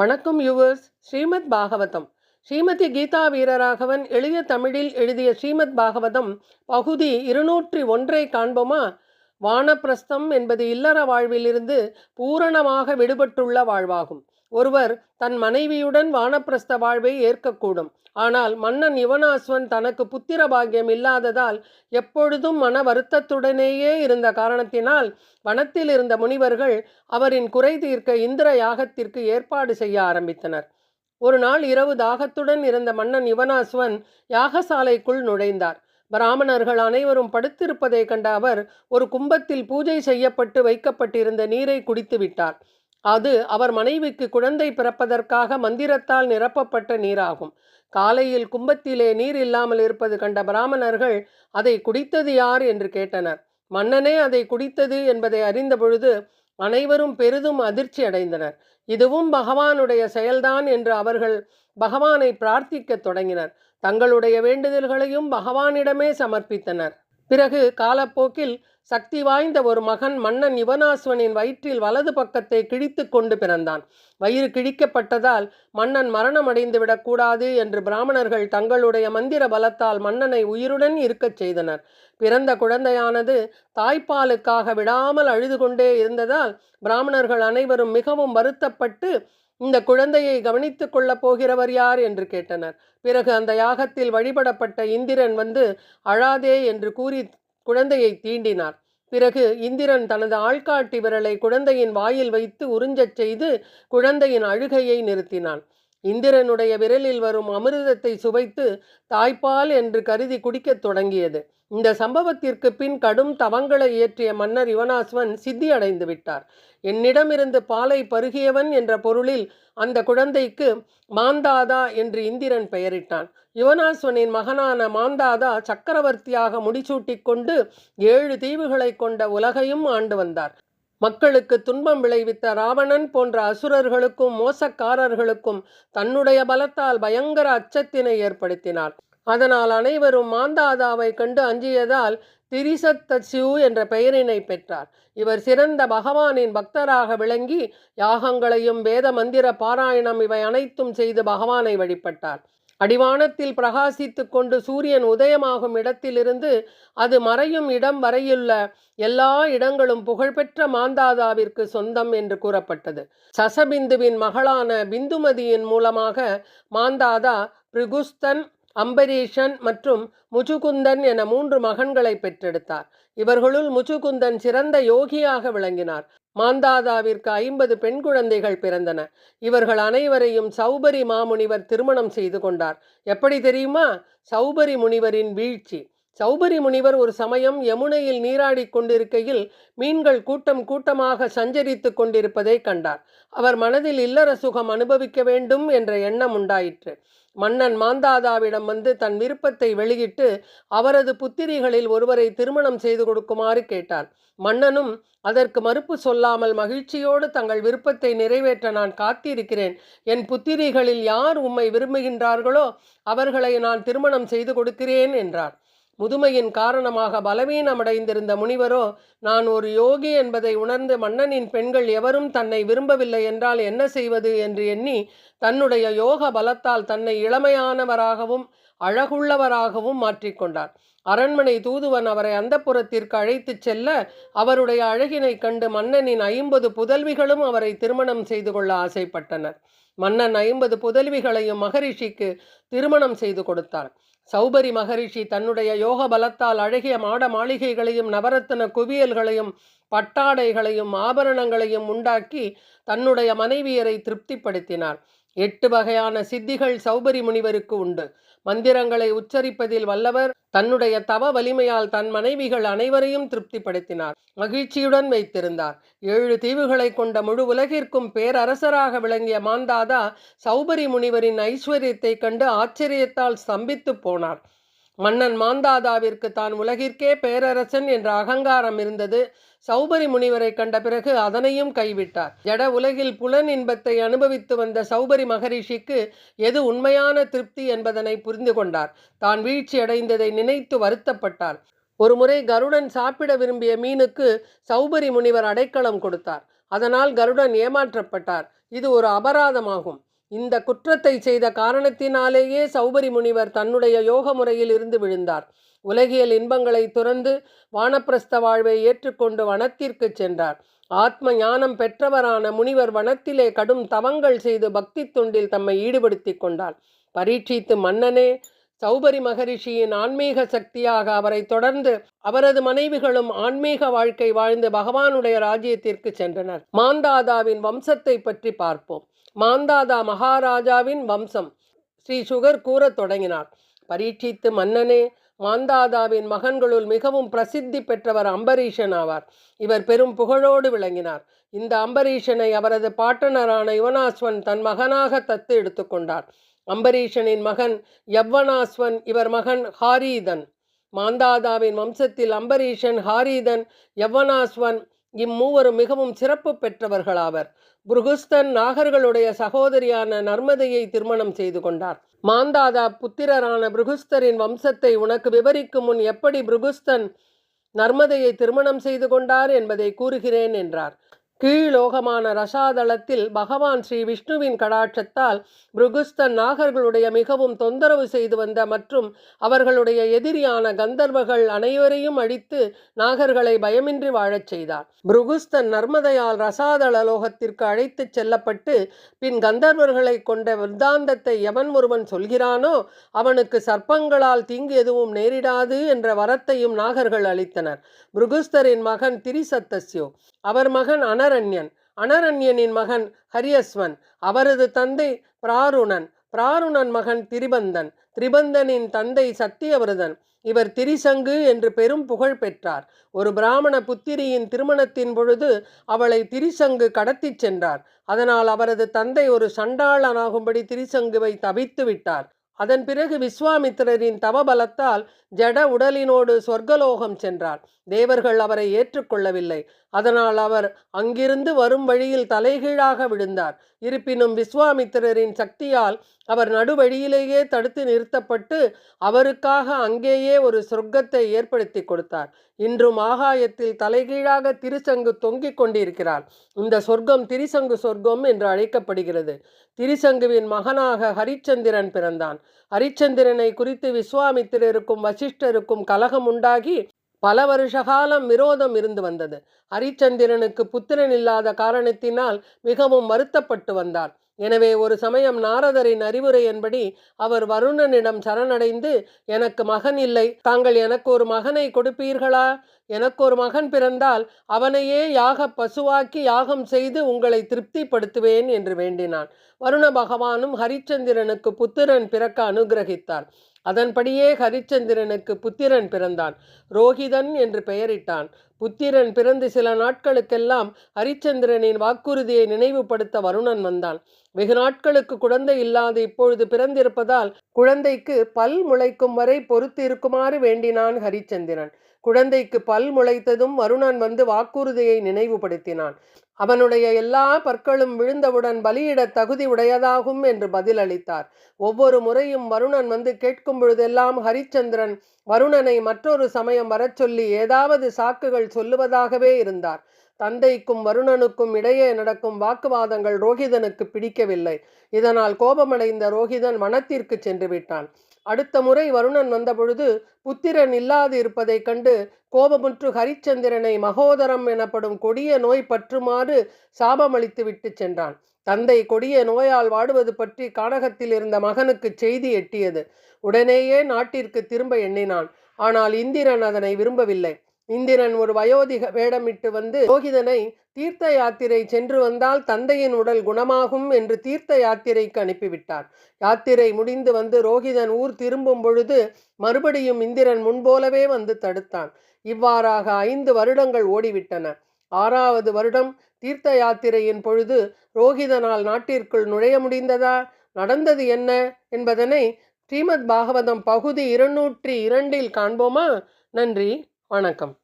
வணக்கம் யுவர்ஸ் ஸ்ரீமத் பாகவதம். ஸ்ரீமதி கீதா வீரராகவன் எளிய தமிழில் எழுதிய ஸ்ரீமத் பாகவதம் பகுதி இருநூற்றி ஒன்றை காண்போமா? வானப்பிரஸ்தம் என்பது இல்லற வாழ்விலிருந்து பூரணமாக விடுபட்டுள்ள வாழ்வாகும். ஒருவர் தன் மனைவியுடன் வானப்பிரஸ்த வாழ்வை ஏற்கக்கூடும். ஆனால் மன்னன் யுவனாஸ்வன் தனக்கு புத்திர பாக்கியம் இல்லாததால் எப்பொழுதும் மன வருத்தத்துடனேயே இருந்த காரணத்தினால் வனத்தில் இருந்த முனிவர்கள் அவரின் குறை தீர்க்க இந்திர யாகத்திற்கு ஏற்பாடு செய்ய ஆரம்பித்தனர். ஒரு நாள் இரவு தாகத்துடன் இருந்த மன்னன் யுவனாஸ்வன் யாகசாலைக்குள் நுழைந்தார். பிராமணர்கள் அனைவரும் படுத்திருப்பதை கண்ட அவர் ஒரு கும்பத்தில் பூஜை செய்யப்பட்டு வைக்கப்பட்டிருந்த நீரை குடித்து விட்டார் அது அவர் மனைவிக்கு குழந்தை பிறப்பதற்காக மந்திரத்தால் நிரப்பப்பட்ட நீராகும். காலையில் கும்பத்திலே நீர் இல்லாமல் இருப்பது கண்ட பிராமணர்கள் அதை குடித்தது யார் என்று கேட்டனர். மன்னனே அதை குடித்தது என்பதை அறிந்த பொழுது அனைவரும் பெரிதும் அதிர்ச்சி அடைந்தனர். இதுவும் பகவானுடைய செயல்தான் என்று அவர்கள் பகவானை பிரார்த்திக்கத் தொடங்கினர். தங்களுடைய வேண்டுதல்களையும் பகவானிடமே சமர்ப்பித்தனர். பிறகு காலப்போக்கில் சக்தி வாய்ந்த ஒரு மகன் மன்னன் யுவனாசுவனின் வயிற்றில் வலது பக்கத்தை கிழித்து கொண்டு பிறந்தான். வயிறு கிழிக்கப்பட்டதால் மன்னன் மரணமடைந்து விடக்கூடாது என்று பிராமணர்கள் தங்களுடைய மந்திர பலத்தால் மன்னனை உயிருடன் இருக்கச் செய்தனர். பிறந்த குழந்தையானது தாய்ப்பாலுக்காக விடாமல் அழுது கொண்டே இருந்ததால் பிராமணர்கள் அனைவரும் மிகவும் வருத்தப்பட்டு இந்த குழந்தையை கவனித்துக் கொள்ளப் போகிறவர் யார்? என்று கேட்டனர். பிறகு அந்த யாகத்தில் வழிபடப்பட்ட இந்திரன் வந்து அழாதே என்று கூறி குழந்தையை தீண்டினார். பிறகு இந்திரன் தனது ஆள்காட்டி விரலை குழந்தையின் வாயில் வைத்து உறிஞ்சச் செய்து குழந்தையின் அழுகையை நிறுத்தினான். இந்திரனுடைய விரலில் வரும் அமிர்தத்தை சுவைத்து தாய்ப்பால் என்று கருதி குடிக்கத் தொடங்கியது. இந்த சம்பவத்திற்கு பின் கடும் தவங்களை இயற்றிய மன்னர் யுவனாஸ்வன் சித்தி அடைந்து விட்டார். என்னிடமிருந்து பாலை பருகியவன் என்ற பொருளில் அந்த குழந்தைக்கு மாந்தாதா என்று இந்திரன் பெயரிட்டான். யுவனாஸ்வனின் மகனான மாந்தாதா சக்கரவர்த்தியாக முடிசூட்டிக் கொண்டு ஏழு தீவுகளை கொண்ட உலகையும் ஆண்டு வந்தார். மக்களுக்கு துன்பம் விளைவித்த ராவணன் போன்ற அசுரர்களுக்கும் மோசக்காரர்களுக்கும் தன்னுடைய பலத்தால் பயங்கர அச்சத்தினை ஏற்படுத்தினார். அதனால் அனைவரும் மாந்தாதாவை கண்டு அஞ்சியதால் திரிசத்தசியூ என்ற பெயரினை பெற்றார். இவர் சிறந்த பகவானின் பக்தராக விளங்கி யாகங்களையும் வேத மந்திர பாராயணம் இவை அனைத்தும் செய்து பகவானை வழிபட்டார். அடிவானத்தில் பிரகாசித்து கொண்டு சூரியன் உதயமாகும் இடத்திலிருந்து அது மறையும் இடம் வரையுள்ள எல்லா இடங்களும் புகழ்பெற்ற மாந்தாதாவிற்கு சொந்தம் என்று கூறப்பட்டது. சசபிந்துவின் மகளான பிந்துமதியின் மூலமாக மாந்தாதா பிரிகுஸ்தன் அம்பரீஷன் மற்றும் முச்சுகுந்தன் என மூன்று மகன்களை பெற்றெடுத்தார். இவர்களுள் முச்சுகுந்தன் சிறந்த யோகியாக விளங்கினார். மாந்தாதாவிற்கு ஐம்பது பெண் குழந்தைகள் பிறந்தன. இவர்கள் அனைவரையும் சௌபரி மாமுனிவர் திருமணம் செய்து கொண்டார். எப்படி தெரியுமா? சௌபரி முனிவரின் வீழ்ச்சி. சௌபரி முனிவர் ஒரு சமயம் யமுனையில் நீராடி கொண்டிருக்கையில் மீன்கள் கூட்டம் கூட்டமாக சஞ்சரித்து கொண்டிருப்பதை கண்டார். அவர் மனதில் இல்லற சுகம் அனுபவிக்க வேண்டும் என்ற எண்ணம் உண்டாயிற்று. மன்னன் மாந்தாதாவிடம் வந்து தன் விருப்பத்தை வெளியிட்டு அவரது புத்திரிகளில் ஒருவரை திருமணம் செய்து கொடுக்குமாறு கேட்டார் மன்னனும் அதற்கு மறுப்பு சொல்லாமல் மகிழ்ச்சியோடு தங்கள் விருப்பத்தை நிறைவேற்ற நான் காத்திருக்கிறேன். என் புத்திரிகளில் யார் உம்மை விரும்புகின்றார்களோ அவர்களை நான் திருமணம் செய்து கொடுக்கிறேன் என்றார் முதுமையின் காரணமாக பலவீனமடைந்திருந்த முனிவரோ நான் ஒரு யோகி என்பதை உணர்ந்து மன்னனின் பெண்கள் எவரும் தன்னை விரும்பவில்லை என்றால் என்ன செய்வது என்று எண்ணி தன்னுடைய யோக பலத்தால் தன்னை இளமையானவராகவும் அழகுள்ளவராகவும் மாற்றிக்கொண்டார் அரண்மனை தூதுவன் அவரை அந்தப்புறத்திற்கு அழைத்துச் செல்ல அவருடைய அழகினைக் கண்டு மன்னனின் ஐம்பது புதல்விகளும் அவரை திருமணம் செய்து கொள்ள ஆசைப்பட்டனர். மன்னன் ஐம்பது புதல்விகளையும் மகரிஷிக்கு திருமணம் செய்து கொடுத்தார். சௌபரி மகரிஷி தன்னுடைய யோக பலத்தால் அழகிய மாட மாளிகைகளையும் நவரத்தின குவியல்களையும் பட்டாடைகளையும் ஆபரணங்களையும் உண்டாக்கி தன்னுடைய மனைவியரை திருப்திப்படுத்தினார். எட்டு வகையான சித்திகள் சௌபரி முனிவருக்கு உண்டு. மந்திரங்களை உச்சரிப்பதில் வல்லவர் தன்னுடைய தவ வலிமையால் தன் மனைவிகள் அனைவரையும் திருப்திப்படுத்தினார். மகிழ்ச்சியுடன் வைத்திருந்தார். ஏழு தீவுகளை கொண்ட முழு உலகிற்கும் பேரரசராக விளங்கிய மாந்தாதா சௌபரி முனிவரின் ஐஸ்வர்யத்தை கண்டு ஆச்சரியத்தால் ஸ்தம்பித்து போனார். மன்னன் மாந்தாதாவிற்கு தான் உலகிற்கே பேரரசன் என்ற அகங்காரம் இருந்தது. சௌபரி முனிவரை கண்ட பிறகு அதனையும் கைவிட்டார். ஜட உலகில் புலன் இன்பத்தை அனுபவித்து வந்த சௌபரி மகரிஷிக்கு எது உண்மையான திருப்தி என்பதனை புரிந்து கொண்டார். தான் வீழ்ச்சி அடைந்ததை நினைத்து வருத்தப்பட்டார். ஒருமுறை கருடன் சாப்பிட விரும்பிய மீனுக்கு சௌபரி முனிவர் அடைக்கலம் கொடுத்தார். அதனால் கருடன் ஏமாற்றப்பட்டார். இது ஒரு அபராதமாகும். இந்த குற்றத்தை செய்த காரணத்தினாலேயே சௌபரி முனிவர் தன்னுடைய யோக முறையில் இருந்து விழுந்தார். உலகியல் இன்பங்களை துறந்து வானப்பிரஸ்த வாழ்வை ஏற்றுக்கொண்டு வனத்திற்கு சென்றார். ஆத்ம ஞானம் பெற்றவரான முனிவர் வனத்திலே கடும் தவங்கள் செய்து பக்தி தொண்டில் தம்மை ஈடுபடுத்தி கொண்டார். பரீட்சித்து மன்னனே சௌபரி மகரிஷியின் ஆன்மீக சக்தியாக அவரை தொடர்ந்து அவரது மனைவிகளும் ஆன்மீக வாழ்க்கை வாழ்ந்து பகவானுடைய ராஜ்யத்திற்கு சென்றனர். மாந்தாதாவின் வம்சத்தை பற்றி பார்ப்போம். மாந்தாதா மகாராஜாவின் வம்சம். ஸ்ரீ சுகர் கூறத் தொடங்கினார். பரீட்சித்து மன்னனே மாந்தாதாவின் மகன்களுள் மிகவும் பிரசித்தி பெற்றவர் அம்பரீஷன் ஆவார். இவர் பெரும் புகழோடு விளங்கினார். இந்த அம்பரீஷனை அவரது பாட்டனரான யுவனாஸ்வன் தன் மகனாக தத்து எடுத்துக்கொண்டார் அம்பரீஷனின் மகன் யவ்வனாஸ்வன் இவர் மகன் ஹாரீதன். மாந்தாதாவின் வம்சத்தில் அம்பரீஷன் ஹாரீதன் யவ்வனாஸ்வன் இம்மூவரும் மிகவும் சிறப்பு பெற்றவர்களாவர். புருகுஸ்தன் நாகர்களுடைய சகோதரியான நர்மதையை திருமணம் செய்து கொண்டார். மாந்தாதா புத்திரரான புருகுஸ்தரின் வம்சத்தை உனக்கு விவரிக்கும் முன் எப்படி புருகுஸ்தன் நர்மதையை திருமணம் செய்து கொண்டார் என்பதை கூறுகிறேன் என்றார். கீழோகமான ரசாதளத்தில் பகவான் ஸ்ரீ விஷ்ணுவின் கடாட்சத்தால் புருகுஸ்தன் நாகர்களுடைய மிகவும் தொந்தரவு செய்து வந்த மற்றும் அவர்களுடைய எதிரியான கந்தர்வர்கள் அனைவரையும் அழித்து நாகர்களை பயமின்றி வாழச் செய்தார். புருகுஸ்தன் நர்மதையால் ரசாதள லோகத்திற்கு அழைத்துச் செல்லப்பட்டு பின் கந்தர்வர்களை கொண்ட விருத்தாந்தத்தை எவன் ஒருவன் சொல்கிறானோ அவனுக்கு சர்ப்பங்களால் தீங்கு எதுவும் நேரிடாது என்ற வரத்தையும் நாகர்கள் அளித்தனர். புருகுஸ்தரின் மகன் திரிசத்தஸ்யோ. அவர் மகன் அனரண்யன். அனரண்யனின் மகன் ஹரியஸ்வன் அவரது தந்தை பிராருணன். பிராருணன் மகன் திரிபந்தன். திரிபந்தனின் தந்தை சத்தியவிரதன். இவர் திரிசங்கு என்று பெரும் புகழ் பெற்றார். ஒரு பிராமண புத்திரியின் திருமணத்தின் பொழுது அவளை திரிசங்கு கடத்திச் சென்றார். அதனால் அவரது தந்தை ஒரு சண்டாளனாகும்படி திரிசங்குவை தவித்து விட்டார். அதன் பிறகு விஸ்வாமித்திரரின் தவபலத்தால் ஜட உடலினோடு சொர்க்கலோகம் சென்றார். தேவர்கள் அவரை ஏற்றுக்கொள்ளவில்லை. அதனால் அவர் அங்கிருந்து வரும் வழியில் தலைகீழாக விழுந்தார். இருப்பினும் விஸ்வாமித்திரரின் சக்தியால் அவர் நடுவழியிலேயே தடுத்து நிறுத்தப்பட்டு அவருக்காக அங்கேயே ஒரு சொர்க்கத்தை ஏற்படுத்தி கொடுத்தார். இன்றும் ஆகாயத்தில் தலைகீழாக திருசங்கு தொங்கிக் கொண்டிருக்கிறார். இந்த சொர்க்கம் திரிசங்கு சொர்க்கம் என்று அழைக்கப்படுகிறது. திரிசங்குவின் மகனாக ஹரிச்சந்திரன் பிறந்தான். ஹரிச்சந்திரனை குறித்து விஸ்வாமித்திரருக்கும் வசிஷ்டருக்கும் கலகம் உண்டாகி பல வருஷ காலம் விரோதம் இருந்து வந்தது. ஹரிச்சந்திரனுக்கு புத்திரன் இல்லாத காரணத்தினால் மிகவும் வருத்தப்பட்டு வந்தார். எனவே ஒரு சமயம் நாரதரின் அறிவுரையின்படி அவர் வருணனிடம் சரணடைந்து எனக்கு மகன் இல்லை. தாங்கள் எனக்கு ஒரு மகனை கொடுப்பீர்களா? எனக்கு ஒரு மகன் பிறந்தால் அவனையே யாக பசுவாக்கி யாகம் செய்து உங்களை திருப்திப்படுத்துவேன் என்று வேண்டினான். வருண பகவானும் ஹரிச்சந்திரனுக்கு புத்திரன் பிறக்க அனுகிரகித்தார். அதன்படியே ஹரிச்சந்திரனுக்கு புத்திரன் பிறந்தான். ரோஹிதன் என்று பெயரிட்டான். புத்திரன் பிறந்து சில நாட்களுக்கெல்லாம் ஹரிச்சந்திரனின் வாக்குறுதியை நினைவுபடுத்த வருணன் வந்தான். வெகு நாட்களுக்கு குழந்தை இல்லாது இப்பொழுது பிறந்திருப்பதால் குழந்தைக்கு பல் முளைக்கும் வரை பொறுத்து இருக்குமாறு வேண்டினான் ஹரிச்சந்திரன். குழந்தைக்கு பல் முளைத்ததும் வருணன் வந்து வாக்குறுதியை நினைவுபடுத்தினான். அவனுடைய எல்லா பற்களும் விழுந்தவுடன் பலியிட தகுதி உடையதாகும் என்று பதிலளித்தார். ஒவ்வொரு முறையும் வருணன் வந்து கேட்கும் பொழுதெல்லாம் ஹரிச்சந்திரன் வருணனை மற்றொரு சமயம் வரச் சொல்லி ஏதாவது சாக்குகள் சொல்லுவதாகவே இருந்தார். தந்தைக்கும் வருணனுக்கும் இடையே நடக்கும் வாக்குவாதங்கள் ரோஹிதனுக்கு பிடிக்கவில்லை. இதனால் கோபமடைந்த ரோஹிதன் வனத்திற்கு சென்று விட்டான் அடுத்த முறை வருணன் வந்தபொழுது புத்திரன் இல்லாது இருப்பதைக் கண்டு கோபமுற்று ஹரிச்சந்திரனை மகோதரம் எனப்படும் கொடிய நோய் பற்றுமாறு சாபமளித்து விட்டு சென்றான். தந்தை கொடிய நோயால் வாடுவது பற்றி கானகத்தில் இருந்த மகனுக்கு செய்தி எட்டியது. உடனேயே நாட்டிற்கு திரும்ப எண்ணினான். ஆனால் இந்திரன் அதனை விரும்பவில்லை. இந்திரன் ஒரு வயோதிக வேடமிட்டு வந்து ரோகிதனை தீர்த்த யாத்திரை சென்று வந்தால் தந்தையின் உடல் குணமாகும் என்று தீர்த்த யாத்திரைக்கு அனுப்பிவிட்டார். யாத்திரை முடிந்து வந்து ரோகிதன் ஊர் திரும்பும் பொழுது மறுபடியும் இந்திரன் முன்போலவே வந்து தடுத்தான். இவ்வாறாக ஐந்து வருடங்கள் ஓடிவிட்டன. ஆறாவது வருடம் தீர்த்த யாத்திரையின் பொழுது ரோகிதனால் நாட்டிற்குள் நுழைய முடிந்ததா? நடந்தது என்ன? என்பதனை ஸ்ரீமத் பாகவதம் பகுதி இருநூற்றி இரண்டில் காண்போமா? நன்றி வணக்கம்.